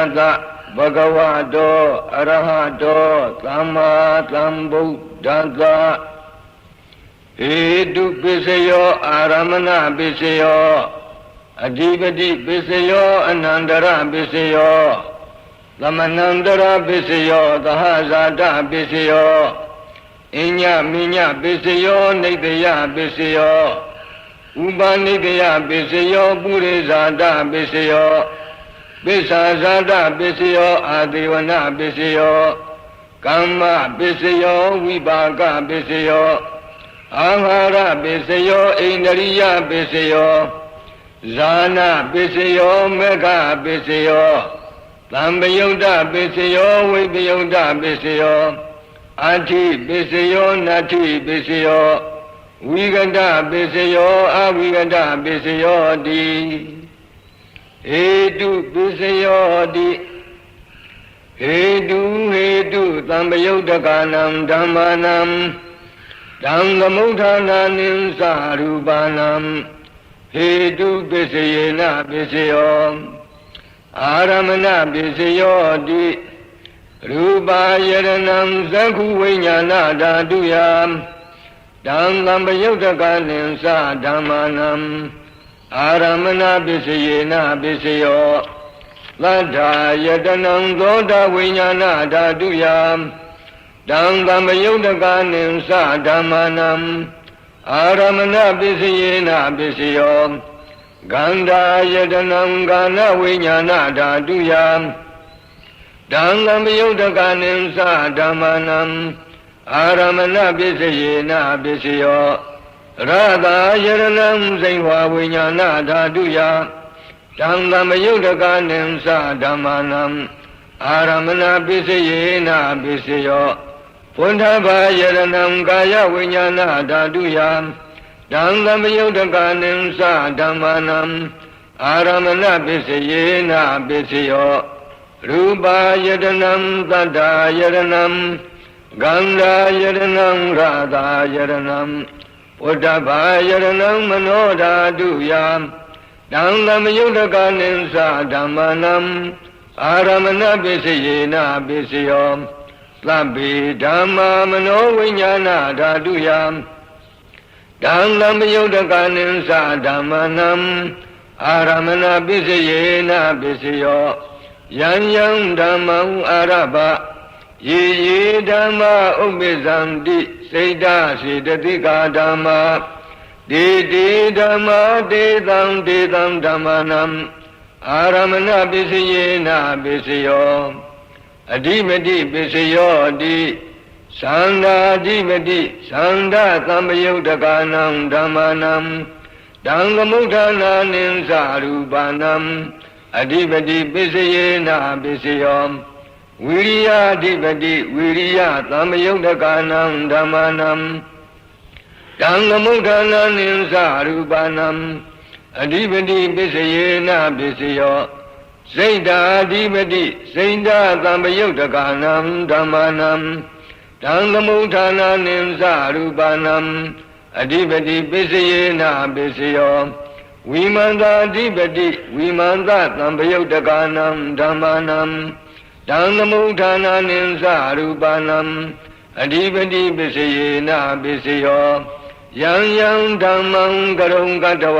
နမောတတ္တဘဂဝတောအရဟတောသမ္မာသမ္ဗုဒ္ဓတ္တဟေတုပစ္စယောအာရမဏပစ္စယောအဓိပတိပစ္စယောအနန္တရပစ္စယောသမဏန္တရပစ္စယောသဟဇာတပစ္စယောအညမိညပစ္စယောနေတယပစ္စယောဥပနိကယပစ္စယောပုရိဇာတပစ္စယော ပိစ္ဆာဇာတပစ္စယောအာတိဝနပစ္စယောကမ္မပစ္စယောဝိပါကပစ္စယောအာဟာရပစ္စယောဣန္ဒရိယပစ္စယောဇာနာပစ္စယောမေဃပစ္စယောသံပယုတ်တပစ္စယောဝိပယုတ်တပစ္စယောအာတိပစ္စယောနတ္ထိပစ္စယောဝိကတပစ္စယောအဝိကတပစ္စယောတိ ဟေတုပစ္စယောတိဟေတုဟေတုသံပယုတ်တကနံဓမ္မာနံတံသမုဋ္ဌာနာနိသရူပနံဟေတုပစ္စယေနပစ္စယောအာရမဏပစ္စယောတိရူပါယရဏံသက္ခုဝိညာဏဓာတုယတံသံပယုတ်တကနိသဓမ္မာနံ အာရမဏပစ္စယေနပစ္စယောသတ္ထာယတနံသောတာဝိညာဏဓာတုယတံသံပယုတ်တကနိသဓမ္မာနံအာရမဏပစ္စယေနပစ္စယောဂန္ဓာယတနံကာနဝိညာဏဓာတုယတံသံပယုတ်တကနိသဓမ္မာနံအာရမဏပစ္စယေနပစ္စယော ရတာယရဏံစိန်ဝဝိညာဏဓာတုယတံသမယုတ်တကနိသဓမ္မာနံအာရမဏပစ္စယေနပစ္စယောဘုန္ဓဘာယရဏံကာယဝိညာဏဓာတုယတံသမယုတ်တကနိသဓမ္မာနံအာရမဏပစ္စယေနပစ္စယောရူပါယတနံတတ္တာယရဏံဂန္ဓာယရဏံရာသာယရဏံ ဝတ္တဘာယရဏံမနောဓာတုယတံသမယုတ်တကနိသဓမ္မာနံအာရမဏပစ္စယေနပစ္စယောသဗ္ဗေဓမ္မာမနောဝိညာဏဓာတုယတံသမယုတ်တကနိသဓမ္မာနံအာရမဏပစ္စယေနပစ္စယောယံယံဓမ္မံအာရဘ ယေယေဓမ္မာဥပ္ပဇံတိစိတ်ဓာစေတတိကာဓမ္မာဒေတိဓမ္မာဒေသံဒေသံဓမ္မနံအာရမဏပစ္စယေနပစ္စယောအဓိမတိပစ္စယောတိသန္တာအဓိမတိသန္တာသံပယုတ်တကနံဓမ္မနံတံသမုဋ္ဌာနာနိသရူပနံအဓိပတိပစ္စယေနပစ္စယော ဝိရိယအဓိပတိဝိရိယသံယုတ်တကနံဓမ္မနံတံသမုဋ္ဌာနာနိသရူပနံအဓိပတိပစ္စယေနပစ္စယောစိတ်ဓာအဓိပတိစိတ်ဓာသံယုတ်တကနံဓမ္မနံတံသမုဋ္ဌာနာနိသရူပနံအဓိပတိပစ္စယေနပစ္စယောဝိမန္တာအဓိပတိဝိမန္တသံယုတ်တကနံဓမ္မနံ တံသမုဋ္ဌာနာနိသရူပနံအဓိပတိပစ္စယေနပစ္စယောယံယံဓမ္မံကရုံကတဝ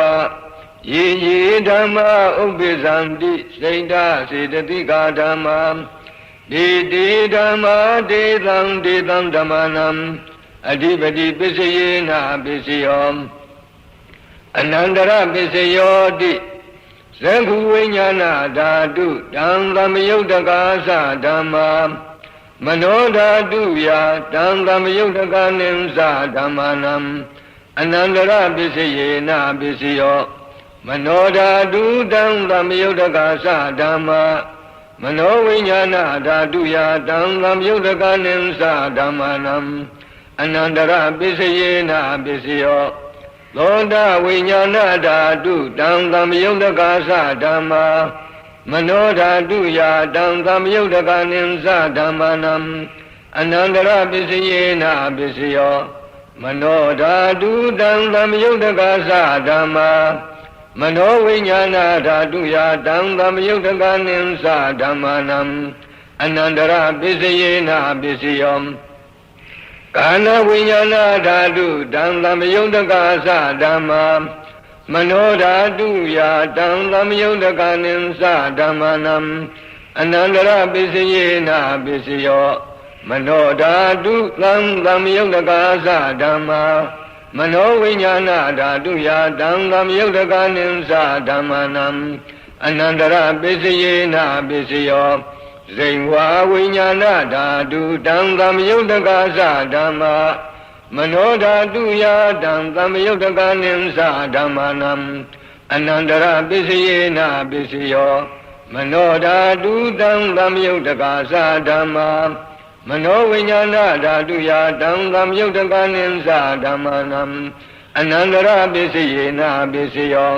ယေယေဓမ္မာဥပ္ပဇံတိစိတ်ဓာစေတတိကာဓမ္မာဒေတိဓမ္မာဒေသံဒေသံဓမ္မနံအဓိပတိပစ္စယေနပစ္စယောအနန္တရပစ္စယောတိ သက္ခုဝိညာဏဓာတုတံသမယုတ်တကာသဓမ္မာမနောဓာတုယတံသမယုတ်တကနိသဓမ္မာနံအနန္တရပစ္စယေနပစ္စယောမနောဓာတုတံသမယုတ်တကာသဓမ္မာမနောဝိညာဏဓာတုယတံသမယုတ်တကနိသဓမ္မာနံအနန္တရပစ္စယေနပစ္စယော သောတာဝိညာဏဓာတုတံသမယုတ်တကာသဓမ္မာမနောဓာတုယာတံသမယုတ်တကနိသဓမ္မာနံအနန္တရပစ္စယေနပစ္စယောမနောဓာတုတံသမယုတ်တကာသဓမ္မာမနောဝိညာဏဓာတုယာတံသမယုတ်တကနိသဓမ္မာနံအနန္တရပစ္စယေနပစ္စယော ကာနဝိညာဏဓာတုတံသမယုတ်တကသဓမ္မာမနောဓာတုယာတံသမယုတ်တကနိသဓမ္မာနံအနန္တရပစ္စယေနပစ္စယောမနောဓာတုသံသမယုတ်တကသဓမ္မာမနောဝိညာဏဓာတုယာတံသမယုတ်တကနိသဓမ္မာနံအနန္တရပစ္စယေနပစ္စယော ဇိဝါဝိညာဏဓာတုတံသမယုတ်တကသဓမ္မာမနောဓာတုယာတံသမယုတ်တကနိသဓမ္မာနံအနန္တရပစ္စယေနပစ္စယောမနောဓာတုတံသမယုတ်တကသဓမ္မာမနောဝိညာဏဓာတုယာတံသမယုတ်တကနိသဓမ္မာနံအနန္တရပစ္စယေနပစ္စယော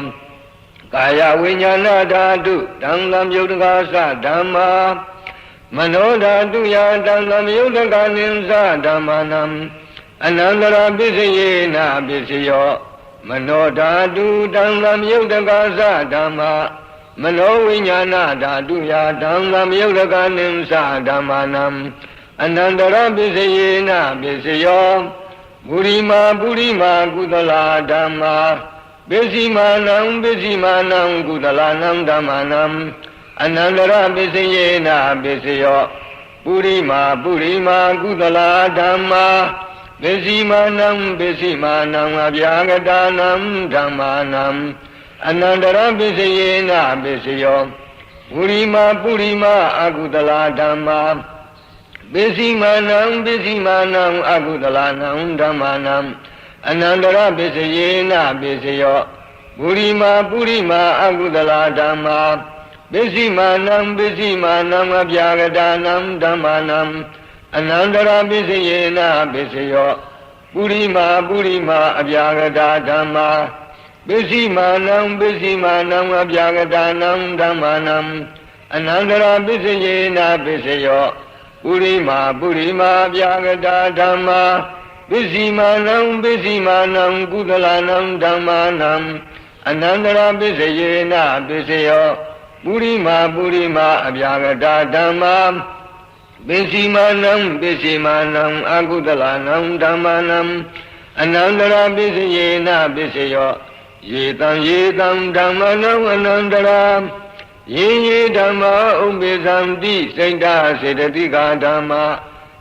ကာယဝိညာဏဓာတုတံသမယုတ်တကသဓမ္မာ မနောဓာတုယာတံသမယုတ်တကနိသဓမ္မာနံအနန္တရပစ္စယေနပစ္စယောမနောဓာတုတံသမယုတ်တကသဓမ္မာမနောဝိညာဏဓာတုယာတံသမယုတ်တကနိသဓမ္မာနံအနန္တရပစ္စယေနပစ္စယောပုရိမာပုရိမာကုသလာဓမ္မာပစ္စည်းမာနံပစ္စည်းမာနံကုသလာနံဓမ္မာနံ အနန္တရပစ္စယေနပစ္စယောပုရိမာပုရိမာကုသလာဓမ္မာပစ္စည်းမာနံပစ္စည်းမာနံအဗျာဂတာနံဓမ္မာနံအနန္တရပစ္စယေနပစ္စယောပုရိမာပုရိမာအကုသလာဓမ္မာပစ္စည်းမာနံပစ္စည်းမာနံအကုသလာနံဓမ္မာနံအနန္တရပစ္စယေနပစ္စယောပုရိမာပုရိမာအကုသလာဓမ္မာ ပစ္စည်းမာနံပစ္စည်းမာနံအပြာကတာနံဓမ္မာနံအနန္တရပစ္စယေနပစ္စယောပုရိမာပုရိမာအပြာကတာဓမ္မာပစ္စည်းမာနံပစ္စည်းမာနံအပြာကတာနံဓမ္မာနံအနန္တရပစ္စယေနပစ္စယောပုရိမာပုရိမာပြာကတာဓမ္မာပစ္စည်းမာနံပစ္စည်းမာနံကုသလနံဓမ္မာနံအနန္တရာပစ္စယေနပစ္စယော ပုရိမာပုရိမာအပြာကတာဓမ္မာပစ္စည်းမာနံပစ္စည်းမာနံအကုသလနံဓမ္မာနံအနန္တရာပစ္စယေနပစ္စယောယေတံယေတံဓမ္မနံအနန္တရာယေယေဓမ္မာဥပ္ပေသံတိစိတ်ဓာစေတတိကာဓမ္မာ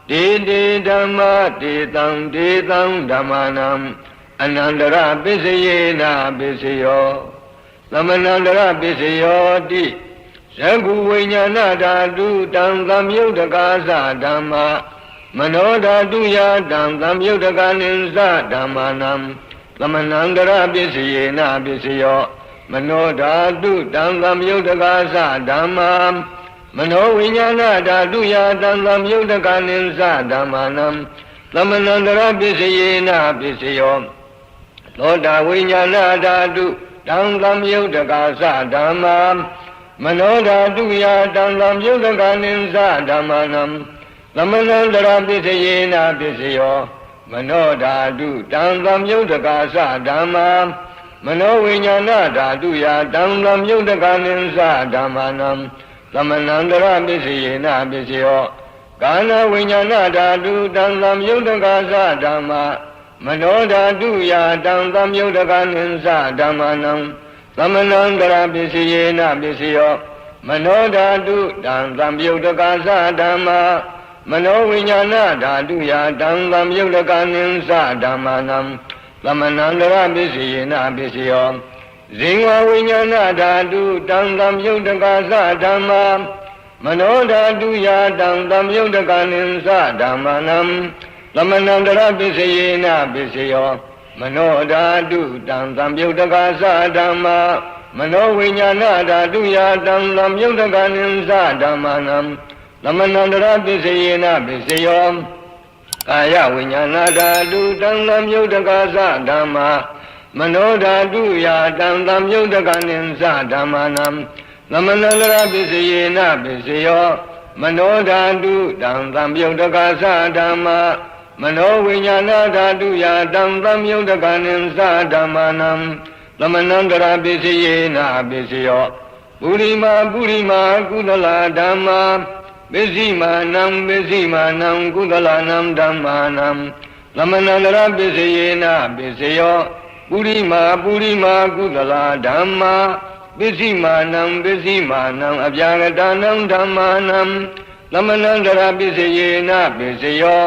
ဒေတေဓမ္မာဒေတံဒေတံဓမ္မာနံအနန္တရပစ္စယေနပစ္စယော သမဏန္တရပစ္စယောတိဇဂုဝိညာဏဓာတုတံသံယုတ်တကာသဓမ္မာမနောဓာတုယာတံသံယုတ်တကာနိသဓမ္မာနံသမဏန္တရပစ္စယေနပစ္စယောမနောဓာတုတံသံယုတ်တကာသဓမ္မာမနောဝိညာဏဓာတုယာတံသံယုတ်တကာနိသဓမ္မာနံသမဏန္တရပစ္စယေနပစ္စယောသောတာဝိညာဏဓာတု တံသံယုတ်တကာသဓမ္မာမနောဓာတုယာတံသံယုတ်တကာနိသဓမ္မာနံသမဏန္တရပစ္စယေနပစ္စယောမနောဓာတုတံသံယုတ်တကာသဓမ္မာမနောဝိညာဏဓာတုယာတံသံယုတ်တကနိသဓမ္မာနံသမဏန္တရပစ္စယေနပစ္စယောကာနဝိညာဏဓာတုတံသံယုတ်တကသဓမ္မာ မနောဓာတုယာတံသံယုတ်တကနိသဓမ္မာနံသမဏန္တရပစ္စယေနပစ္စယောမနောဓာတုတံသံယုတ်တကသဓမ္မာမနောဝိညာဏဓာတုယာတံသံယုတ်တကနိသဓမ္မာနံသမဏန္တရပစ္စယေနပစ္စယောဇင်ဝဝိညာဏဓာတုတံသံယုတ်တကသဓမ္မာမနောဓာတုယာတံသံယုတ်တကနိသဓမ္မာနံ သမဏန္တရပစ္စယေနပစ္စယောမနောဓာတုတံသံယုတ်တကသဓမ္မာမနောဝိညာဏဓာတုယာတံသံယုတ်တကနိသဓမ္မာနံသမဏန္တရပစ္စယေနပစ္စယောကာယဝိညာဏဓာတုတံသံယုတ်တကသဓမ္မာမနောဓာတုယာတံသံယုတ်တကနိသဓမ္မာနံသမဏန္တရပစ္စယေနပစ္စယောမနောဓာတုတံသံယုတ်တကသဓမ္မာ မနောဝိညာဏဓာတုယာတံသံယုတ်တကနိသဓမ္မာနံသသမဏံတရာပစ္စယေနာပစ္စယောပုရိမာပုရိမာကုသလာဓမ္မာပစ္စည်းမာနံပစ္စည်းမာနံကုသလာနံဓမ္မာနံသမဏံတရာပစ္စယေနာပစ္စယောပုရိမာပုရိမာကုသလာဓမ္မာပစ္စည်းမာနံပစ္စည်းမာနံအပြာဂတနံဓမ္မာနံသမဏံတရာပစ္စယေနာပစ္စယော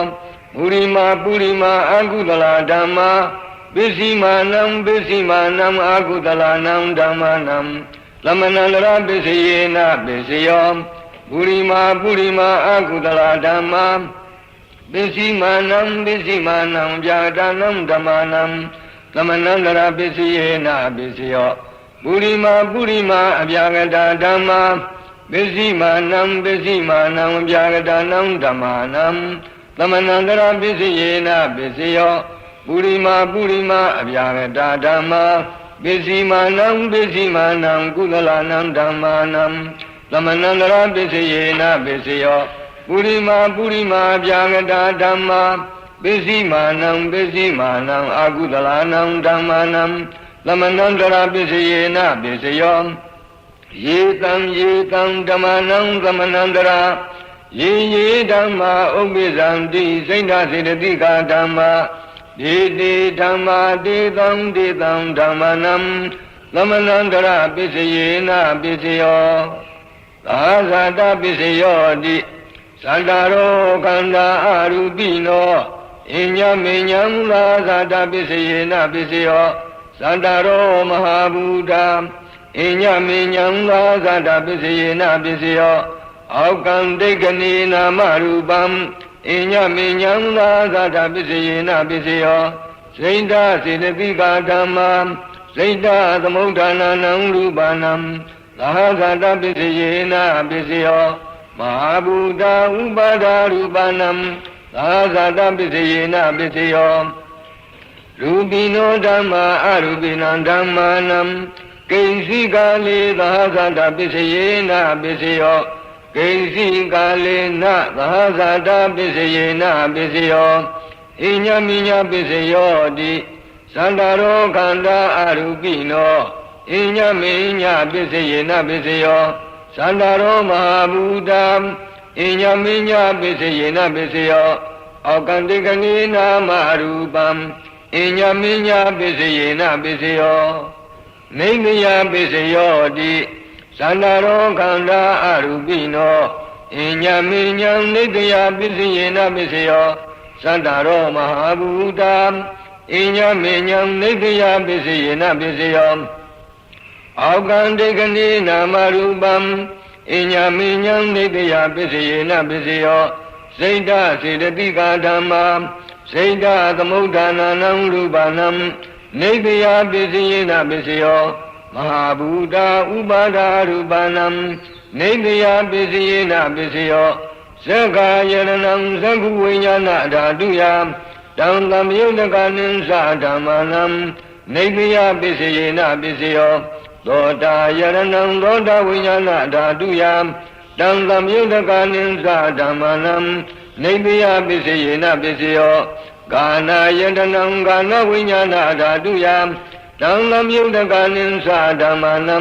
ပုရိမာပုရိမာအကုသလာဓမ္မာပစ္စည်းမာနံပစ္စည်းမာနံအာကုသလာနံဓမ္မာနံသမဏလရပစ္စယေနပစ္စယောပုရိမာပုရိမာအာကုသလာဓမ္မာပစ္စည်းမာနံပစ္စည်းမာနံဗျာဒနံဓမ္မာနံသမဏလရပစ္စယေနပစ္စယောပုရိမာပုရိမာအဗျာဂတာဓမ္မာပစ္စည်းမာနံပစ္စည်းမာနံဗျာဂတာနံဓမ္မာနံ သမဏန္တရပစ္စယေနပစ္စယောပုရိမာပုရိမာအဗျာဂတာဓမ္မာပစ္စည်းမာနံပစ္စည်းမာနံကုသလနံဓမ္မာနံသမဏန္တရပစ္စယေနပစ္စယောပုရိမာပုရိမာအဗျာဂတာဓမ္မာပစ္စည်းမာနံပစ္စည်းမာနံအာကုသလနံဓမ္မာနံသမဏန္တရပစ္စယေနပစ္စယောယေတံယေတံဓမ္မနံသမဏန္တရာ ယေယေဓမ္မာဥပ္ပိသံတိစိဏစေတတိကာဓမ္မာဒေတိဓမ္မာတေတံတေတံဓမ္မနံသမဏန္တရပစ္စယေနပစ္စယောသာဇာတပစ္စယောတိသန္တာရောခန္ဓာအရူပိနောအညမေညံသာဇာတပစ္စယေနပစ္စယောသန္တာရောမဟာဘူတာအညမေညံသာဇာတပစ္စယေနပစ္စယော အောက်ကံဒိဋ္ဌနေနာမရူပံအညမေညံသာသတ္တပစ္စယေနပစ္စယောစိန္ဒစေတသိကာဓမ္မာစိန္ဒသမုဋ္ဌာနာနံရူပနံသာသတ္တပစ္စယေနပစ္စယောမဟာဘူတာဥပါဒာရူပနံသာသတ္တပစ္စယေနပစ္စယောရူပိနောဓမ္မာအရူပိနံဓမ္မာနံကိဉ္စီကာလေသာသတ္တပစ္စယေနပစ္စယော ကိဉ္စီကာလေနသဟဇာတာပစ္စယေနပစ္စယောဣညမိညာပစ္စယောတိသန္တာရောခန္ဓာအရူပိနောဣညမိညာပစ္စယေနပစ္စယောသန္တာရောမဟာဘူတံဣညမိညာပစ္စယေနပစ္စယောအောကန္တိကနိနာမရူပံဣညမိညာပစ္စယေနပစ္စယောနေမယပစ္စယောတိ သန္တာရောခန္ဓာအရူပိနောအညမေညံနိတယပစ္စယေနပစ္စယောသန္တာရောမဟာဘူတာအညမေညံနိတယပစ္စယေနပစ္စယောအောကံတေကနိနာမရူပံအညမေညံနိတယပစ္စယေနပစ္စယောစိတ်ဓာစေတတိကာဓမ္မာစိတ်ဓာသမုဋ္ဌာနာနံရူပနံနိတယပစ္စယေနပစ္စယော မဟာဘူတာဥပါဒာရူပနံနေတယပစ္စယေနပစ္စယောသက္ကာယရဏံသက္ခုဝိညာဏဓာတုယတံတမယုတကနိသဓမ္မနံနေတယပစ္စယေနပစ္စယောသောတာယရဏံသောတာဝိညာဏဓာတုယတံတမယုတကနိသဓမ္မနံနေတယပစ္စယေနပစ္စယောကာနာယတနံကာနဝိညာဏဓာတုယ တံလမြုဒကနိသဓမ္မနံ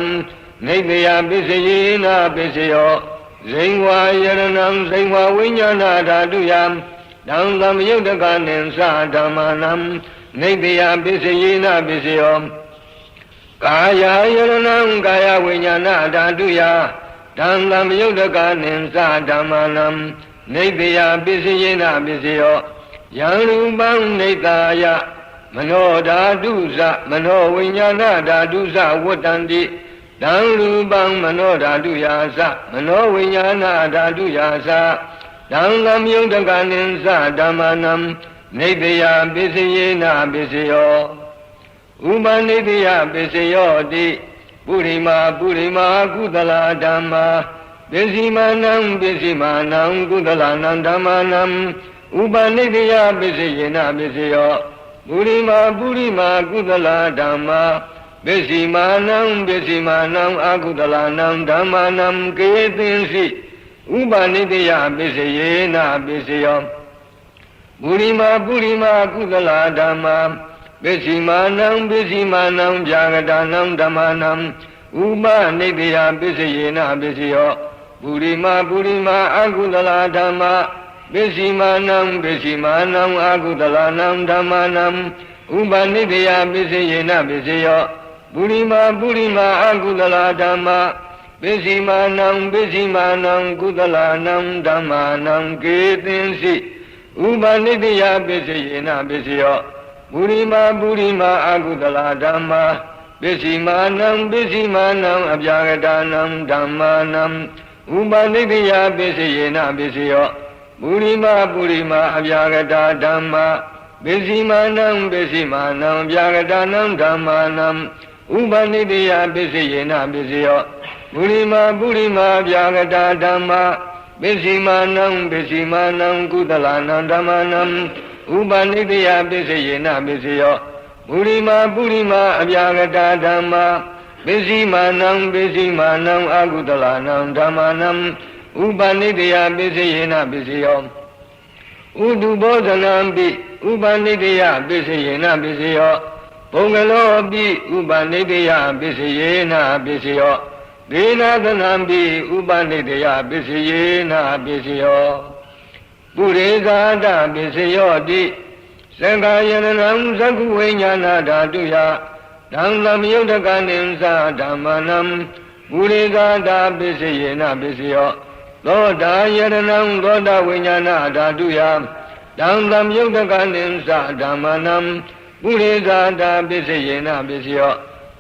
နေတယပစ္စယေနပစ္စယောဇိဝါယရဏံဇိဝဝိညာဏဓာတုယတံလမြုဒကနိသဓမ္မနံနေတယပစ္စယေနပစ္စယောကာယယရဏံကာယဝိညာဏဓာတုယတံလမြုဒကနိသဓမ္မနံနေတယပစ္စယေနပစ္စယောယံရူပံနေတာယ မနောဓာတုဇမနောဝိညာဏဓာတုဇဝတ္တန္တိတံရူပံမနောဓာတုယာသမနောဝိညာဏဓာတုယာသတံလမြုံတကနိသဓမ္မနံနေတယပစ္စယေနပစ္စယောဥပနိတယပစ္စယောတိပုရိမာပုရိမာကုသလာဓမ္မာပစ္စည်းမာနံပစ္စည်းမာနံကုသလာနံဓမ္မာနံဥပနိတယပစ္စယေနပစ္စယော ပုရိမာပုရိမာကုသလာဓမ္မာပစ္စည်းမာနံပစ္စည်းမာနံအကုသလာနံဓမ္မာနံကေသင်္စိဥပနိတယပစ္စယေနပစ္စယောပုရိမာပုရိမာကုသလာဓမ္မာပပစ္စည်းမာနံပစ္စည်းမာနံဗျာဂတာနံဓမ္မနံဥပနိတယပစ္စယေနပစ္စယောပုရိမာပုရိမာအကုသလာဓမ္မ ပစ္စည်းမာနံပစ္စည်းမာနံအကုသလာနံဓမ္မနံဥပနိတယပစ္စယေနပစ္စယောပုရိမာပုရိမာအကုသလာဓမ္မပစ္စည်းမာနံပစ္စည်းမာနံကုသလာနံဓမ္မာနံကေသင်္စိဥပနိတယပစ္စယေနပစ္စယောပုရိမာပုရိမာအကုသလာဓမ္မာပစ္စည်းမာနံပစ္စည်းမာနံအပြာဂတာနံဓမ္မာနံဥပနိတယပစ္စယေနပစ္စယော ပုရိမာပုရိမာအပြာဂတာဓမ္မာပစ္စည်းမာနံပစ္စည်းမာနံအပြာဂတာနံဓမ္မာနံဥပနိတယပစ္စယေနပစ္စယောပုရိမာပုရိမာအပြာဂတာဓမ္မာပစ္စည်းမာနံပစ္စည်းမာနံကုသလနံဓမ္မာနံဥပနိတယပစ္စယေနပစ္စယောပုရိမာပုရိမာအပြာဂတာဓမ္မာပစ္စည်းမာနံပစ္စည်းမာနံအကုသလနံဓမ္မာနံ ဥပနိတယပစ္စယေနပစ္စယောဥတုဘောဓနံပိဥပနိတယပစ္စယေနပစ္စယောဘုံကလောပိဥပနိတယပစ္စယေနပစ္စယောဒေနာသနံပိဥပနိတယပစ္စယေနပစ္စယောပုရိဇာတပစ္စယောတိသံဃာယနံသကုဝိညာဏဓာတုယဓမ္မမယုတ်တကနိသဓမ္မနံပုရိဇာတပစ္စယေနပစ္စယော သောတာယရဏံသောတာဝိညာဏဓာတုယဓမ္မမယုတ်တကနိသဓမ္မနံပုရိဇာတပစ္စယေနပစ္စယော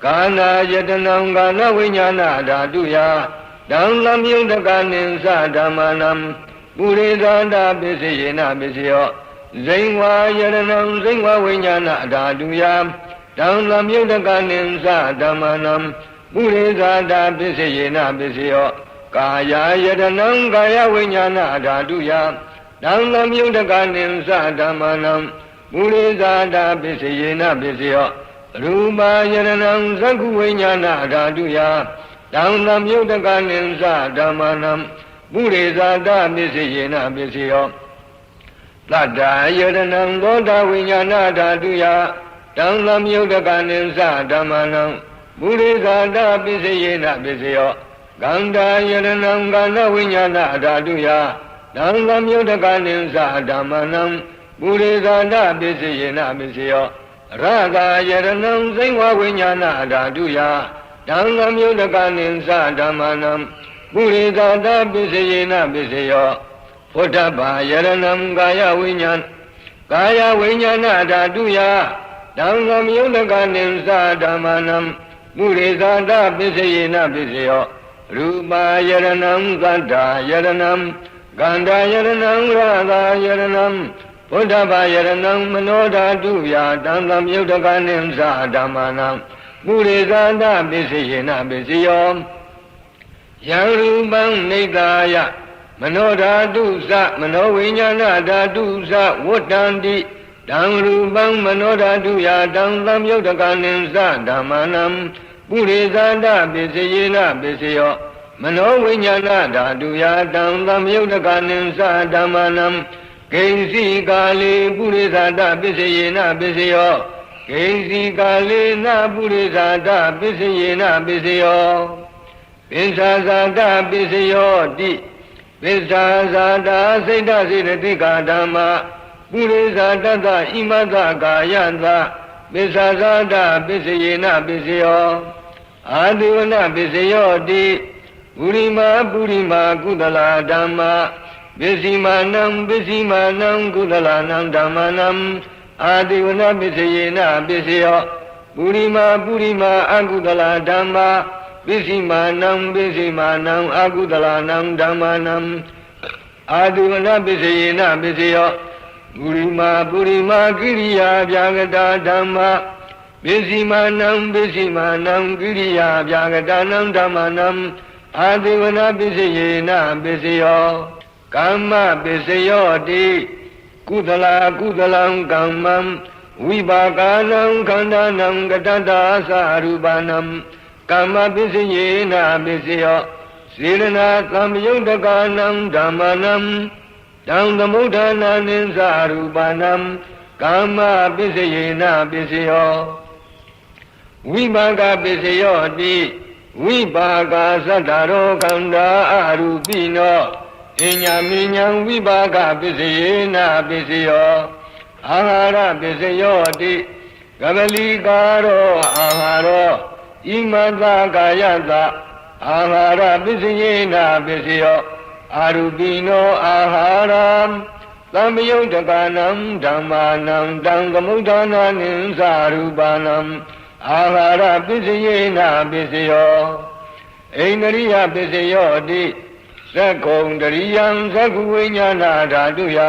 ကာနာယတနံကာနဝိညာဏဓာတုယဓမ္မမယုတ်တကနိသဓမ္မနံပုရိသန္တာပစ္စယေနပစ္စယောဇိဝါယရဏံဇိဝဝိညာဏဓာတုယဓမ္မမြုတ်တကနိသဓမ္မနံပုရိသန္တာပစ္စယေနပစ္စယော ကာယယရဏံကာယဝိညာဏဓာတုယဓမ္မမြုတ်တကနိသဓမ္မနံပုရိသန္တာပစ္စယေနပစ္စယောရူပယရဏံသက္ခုဝိညာဏဓာတုယဓမ္မမြုတ်တကနိသဓမ္မနံပုရိသတပစ္စယေနပစ္စယောတတ္တာယရဏံသောတာဝိညာဏဓာတုယတံသမယုတ်တကနိသဓမ္မနံပုရိသတပစ္စယေနပစ္စယော ကန္တာယရဏံကန္တဝိညာဏဓာတုယတံသမယုတ်တကနိသဓမ္မနံပုရိသတပစ္စယေနပစ္စယောရဂာယရဏံစိဝဝိညာဏဓာတုယတံသမယုတ်တကနိသဓမ္မနံပုရိသတာပစ္စယေနပစ္စယောဖုဒ္ဓဘာယရဏံကာယဝိညာဏကာယဝိညာဏဓာတုယတံသမယုလကနိသဓမ္မနံပုရိသတာပစ္စယေနပစ္စယော ရူပါယရဏံသတ္တာယရဏံကန္တာယရဏံရာသာယရဏံဘုဒ္ဓဘာယရဏံမနောဓာတုယတံသမယုတကနိသဓမ္မနံပုရိသတာပစ္စယေနပစ္စယောယံရူပံနေသာယမနောဓာတုသမနောဝိညာဏဓာတုသဝတ္တန္တိတံရူပံမနောဓာတုယာတံသံယုတ်တကနိသဓမ္မနံ ပုရိသန္တပစ္စယေနပစ္စယောမနောဝိညာဏဓာတုယာတံသံယုတ်တကနိသဓမ္မနံဂိဉ္စီကာလေပုရိသန္တပစ္စယေနပစ္စယောဂိဉ္စီကာလေနပုရိသန္တပစ္စယေနပစ္စယောပစ္ဆာဇာတပစ္စယောတိပစ္ဆာဇာတာစိတ်တစေတသိကာဓမ္မပုရိသတတ္တဣမတ္တကာယတ ပစ္ဆာဇာတပစ္စယေနပစ္စယောအာတိဝနပစ္စယောတိပုရိမာပုရိမာကုသလာဓမ္မပစ္စည်းမာနံပစ္စည်းမာနံကုသလာနံဓမ္မနံအာတိဝနပစ္စယေနပစ္စယောပုရိမာပုရိမာအကုသလာဓမ္မပစ္စည်းမာနံပစ္စည်းမာနံအာကုသလာနံဓမ္မနံအာတိဝနပစ္စယေနပစ္စယော ပုရိမာပုရိမာကိရိယာဗျာဂတာဓမ္မပစ္စည်းမာနံပစ္စည်းမာနံကိရိယာဗျာဂတာနံဓမ္မနံအာတိဝနပစ္စယေနပစ္စယောကမ္မပစ္စယောတိကုသလာကုသလံကမ္မံဝိပါကာနံခန္ဓာနံကတတ္တာသရူပနံကမ္မပစ္စယေနပစ္စယောစေရနာသံယုတ်တကာနံဓမ္မနံ တံသမုဋ္ဌာနာနိသရူပနံကာမပစ္စယေနပစ္စယောဝိပါကပစ္စယောတိဝိပါကသတ္တရောခန္ဓာအရူပိနောအညာမိညာဝိပါကပစ္စယေနပစ္စယောအာဟာရပစ္စယောတိကပလီကာရောအာဟာရောဣမတကာယတအာဟာရပစ္စယေနပစ္စယော အာရူပိနောအာဟာရသံယုတ်တကနံဓမ္မာနံတံကမုဋ္ဌာနာနိသရူပနံအာဟာရပစ္စယေနပစ္စယောအိန္ဒရိယပစ္စယောတိသက္ကုံတရိယံသက္ကုဝိညာဏဓာတုယ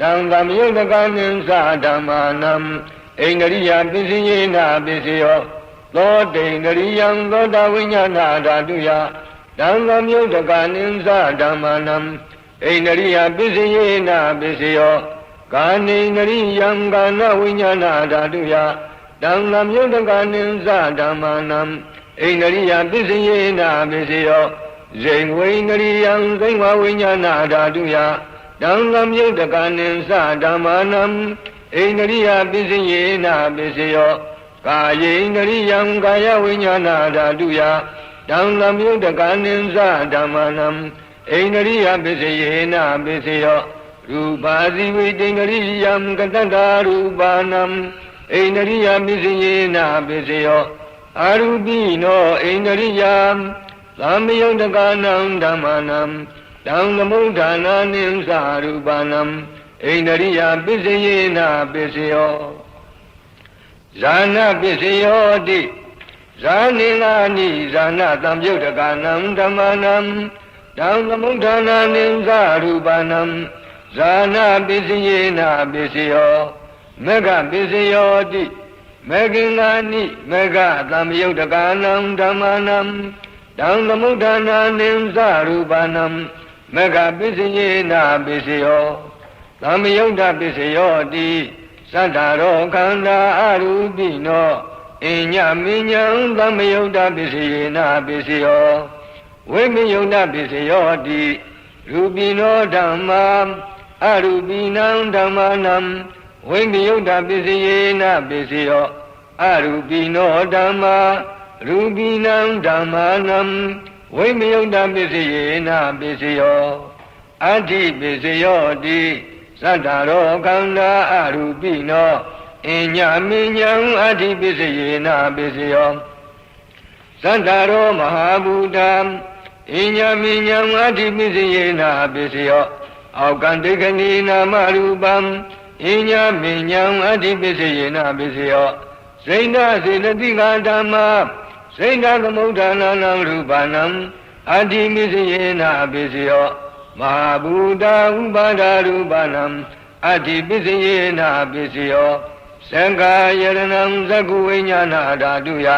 တံကမယုတ်တကနိသဓမ္မာနံအိန္ဒရိယပစ္စယေနပစ္စယောသောတိန္ဒရိယံသောတာဝိညာဏဓာတုယ တံကမယုတ်တကနိသဓမ္မာနံအိန္ဒရိယပစ္စယေနပစ္စယောကာနိန္ဒရိယံကာနဝိညာဏဓာတုယတံလမြုတ်တကနိသဓမ္မာနံအိန္ဒရိယပစ္စယေနပစ္စယောဇိဝိန္ဒရိယံသိဝဝိညာဏဓာတုယတံလမြုတ်တကနိသဓမ္မာနံအိန္ဒရိယပစ္စယေနပစ္စယောကာယေန္ဒရိယံကာယဝိညာဏဓာတုယ တံလမြုတ်တကနိသဓမ္မာနံအိန္ဒရိယပစ္စယေနပစ္စယောရူပါစီဝိတိန္ဒရိယံကတ္တရူပါနံအိန္ဒရိယပစ္စယေနပစ္စယောအာရူပိနောအိန္ဒရိယံသမယုတ်တကနံဓမ္မနံတံသမုဋ္ဌာနာနိသရူပနံအိန္ဒရိယပစ္စယေနပစ္စယောဇာနပစ္စယောတိ ဇာနိနာနိဇာနတံယုတ်တကနံဓမ္မနံတံသမုဋ္ဌာနာနိသရူပနံဇာနာပစ္စယေနပစ္စယောမေဃပစ္စယောတိမေကိနာနိမေဃသံယုတ်တကာနံဓမ္မနံတံသမုဋ္ဌာနာနိသရူပနံမေဃပစ္စယေနပစ္စယောသမယုတ်တပစ္စယောတိသတ္တရောခန္ဓာအရူပိနော အညမိညာသမယုတ်တပစ္စယေနပစ္စယောဝိမယုတ်တပစ္စယောတိရူပိနောဓမ္မာအရူပိနံဓမ္မာနံဝိမယုတ်တပစ္စယေနပစ္စယောအရူပိနောဓမ္မာရူပိနံဓမ္မာနံဝိမယုတ်တပစ္စယေနပစ္စယောအဋ္ဌိပစ္စယောတိသတ္တရောခန္ဓာအရူပိနော အညမိညာအဋ္ဌိပစ္စယေနပစ္စယောသတ္တရောမဟာဘူတံအညမိညာအဋ္ဌိပစ္စယေနပစ္စယောအောက်ကံဒိဋ္ဌိနာမရူပံအညမိညာအဋ္ဌိပစ္စယေနပစ္စယောစိန္ဒစေတတိကဓမ္မစိန္ဒသမုဋ္ဌာနာနံရူပနံအဋ္ဌိပစ္စယေနပစ္စယောမဟာဘူတာဥပါဒရူပနံအဋ္ဌိပစ္စယေနပစ္စယော သံဃာယရဏံသကုဝိညာဏဓာတုယ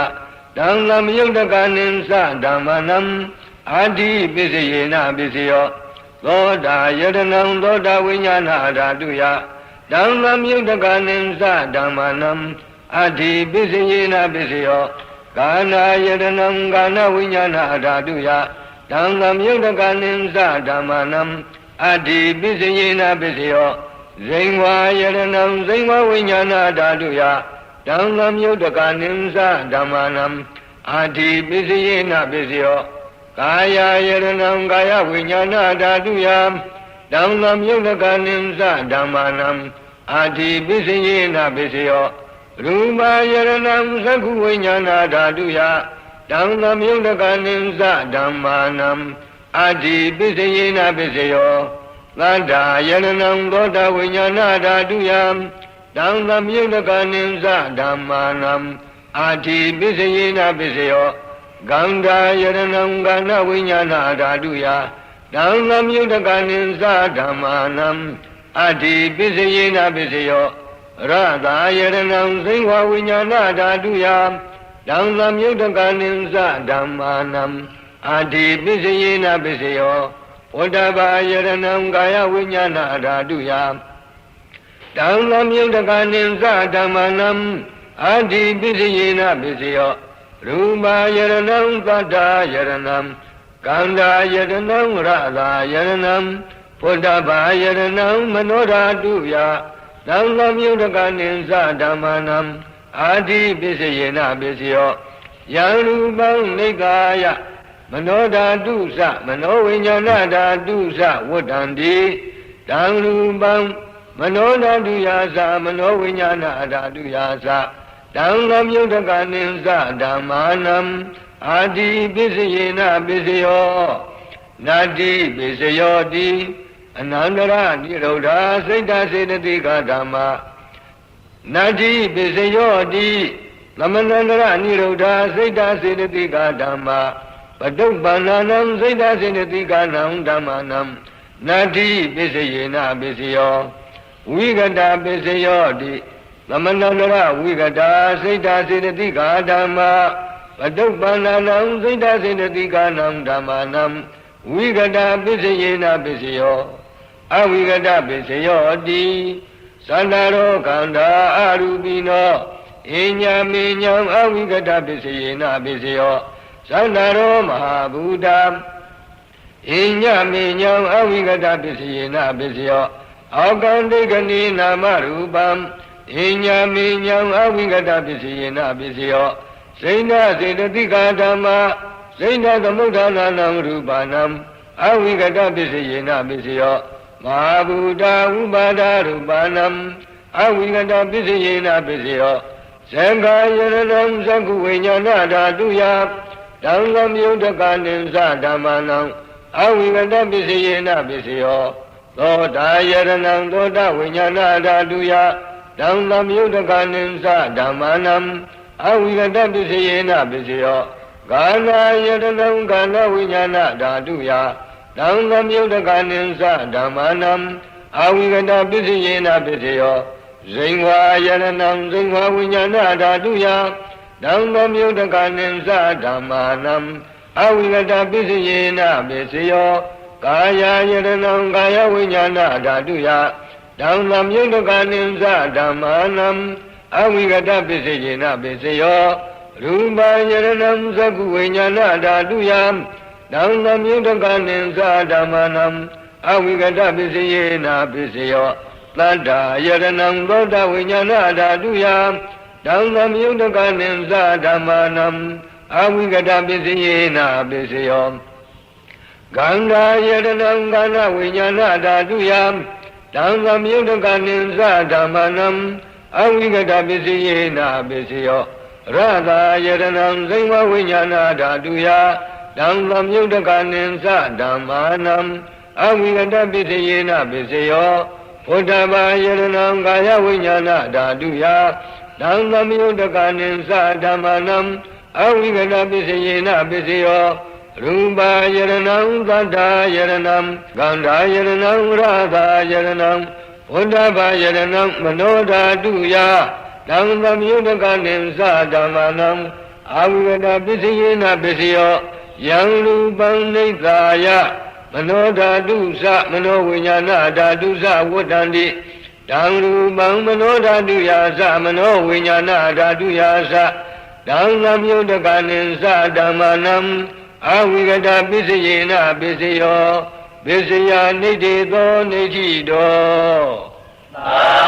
တံသမယုတ်တကနိသဓမ္မနံအဋ္ဌိပစ္စယေနပစ္စယောသောတာယရဏံသောတာဝိညာဏဓာတုယတံသမယုတ်တကနိသဓမ္မနံအဋ္ဌိပစ္စယေနပစ္စယောကာနာယရဏံကာနဝိညာဏဓာတုယတံသမယုတ်တကနိသဓမ္မနံအဋ္ဌိပစ္စယေနပစ္စယော ဇိန်ဝါယရဏံဇိန်ဝဝိညာဏဓာတုယတံသမယုတ်တကနိသဓမ္မနံအဋ္ဌိပစ္စယေနပစ္စယောကာယယရဏံကာယဝိညာဏဓာတုယတံသမယုတ်တကနိသဓမ္မနံအဋ္ဌိပစ္စယေနပစ္စယောရူပယရဏံသက္ခုဝိညာဏဓာတုယတံသမယုတ်တကနိသဓမ္မာနံအဋ္ဌိပစ္စယေနပစ္စယော သတ္တာယရဏံသောတာဝိညာဏဓာတုယတံသမယုတ်တကနိသဓမ္မာနံအဋ္ဌိပစ္စယေနပစ္စယောဂန္ဓာယရဏံကဏဝိညာဏဓာတုယတံသမယုတ်တကနိသဓမ္မာနံအဋ္ဌိပစ္စယေနပစ္စယောရတာယရဏံသိဝဝိညာဏဓာတုယတံသမယုတ်တကနိသဓမ္မာနံအာတိပစ္စယေနပစ္စယော ဝတ္တဘာယရဏံကာယဝိညာဏဓာတုယတံသမယုတ်တကနိသဓမ္မာနံအာတိပစ္စယေနပစ္စယောရူပါယရဏံသတ္တာယရဏံကန္တာယရဏံရတာယရဏံဘုဒ္ဓဘာယရဏံမနောဓာတုယသံဃမြုဒကနိသဓမ္မနံအာတိပစ္စယေနပစ္စယောယံရူပံနိကာယ မနောဓာတုသမနောဝိညာဏဓာတုသဝတ္တံတိတံရူပံမနောဓာတုယာသမနောဝိညာဏဓာတုယာသတံဃမြုဒကနိသဓမ္မာနံအာတိပစ္စယေနပစ္စယောနာတိပစ္စယောတိအနန္တရနိရောဓစိတ်တစေတသိကဓမ္မာနာတိပစ္စယောတိသမန္တရနိရောဓစိတ်တစေတသိကဓမ္မာ ပတုပ္ပန္နနံစိတ်တစေတသိကနံဓမ္မာနံနာတိပစ္စယေနပစ္စယောဝိကတပစ္စယောတိသမန္တရဝိကတာစိတ်တစေတသိကဓမ္မာပတုပ္ပန္နနံစိတ်တစေတသိကနံဓမ္မာနံဝိကတာပစ္စယေနပစ္စယောအဝိကတပစ္စယောတိသန္တာရောခန္ဓာအရူပိနောအညာမေညာအဝိကတပစ္စယေနပစ္စယော သန္တာရောမဟာဘူတာအညာမေညာအဝိကတပစ္စယေနပစ္စယောအောကံဒိကနိနာမရူပံအညာမေညာအဝိကတပစ္စယေနပစ္စယောစိဏစေတတိကာဓမ္မာစိဏသမုဋ္ဌာနာနံရူပနံအဝိကတပစ္စယေနပစ္စယောမဟာဘူတာဥပါဒရူပနံအဝိကတပစ္စယေနပစ္စယောသံဃာယရဏံသကုဝိညာဏဓာတုယ တံလမြုဒကနိသဓမ္မနံအဝိကတပစ္စယေနပစ္စယောသောတာယရဏံသောတာဝိညာဏဓာတုယတံလမြုဒကနိသဓမ္မနံအဝိကတပစ္စယေနပစ္စယောကာနာယရဏံကာနဝိညာဏဓာတုယတံသမြုဒကနိသဓမ္မနံအဝိကတပစ္စယေနပစ္စယောဇိဝါယရဏံဇိဝါဝိညာဏဓာတုယ တံသမြုဒကနိသဓမ္မာနံအဝိကတပစ္စယေနပစ္စယောကာယယရဏံကာယဝိညာဏဓာတုယတံသမြုဒကနိသဓမ္မာနံအဝိကတပစ္စယေနပစ္စယောရူပယရဏံသကုဝိညာဏဓာတုယတံသမြုဒကနိသဓမ္မာနံအဝိကတပစ္စယေနပစ္စယောတတ္တာယရဏံသောတဝိညာဏဓာတုယ တံသမယုတကနိသဓမ္မာနံအဝိကတပစ္စယေနပစ္စယောဂန္ဓာယရဏံကန္နဝိညာဏဓာတုယတံသမယုတကနိသဓမ္မာနံအဝိကတပစ္စယေနပစ္စယောရတာယရဏံဇိဝဝိညာဏဓာတုယတံသမယုတကနိသဓမ္မာနံအဝိကတပစ္စယေနပစ္စယောဘုဒ္ဓဘာယရဏံကာယဝိညာဏဓာတုယ တံသမယုတကနိသဓမ္မနံအဝိကတပစ္စယေနပစ္စယောရူပယရဏံသတ္တာယရဏံဂန္ဓာယရဏံရသာယရဏံဘုဒ္ဓဘာယရဏံမနောဓာတုယတံသမယုတကနိသဓမ္မနံအဝိကတပစ္စယေနပစ္စယောယံရူပံနိသာယမနောဓာတုသမနောဝိညာဏဓာတုသဝတ္တန္တိ တံရူပံမနောဓာတုယာသမနောဝိညာဏဓာတုယာသတံသမြုတကနိသဓမ္မနံအဝိကတပိစယေနပိစယောပိစယာနိတိသောနိတိတောသာ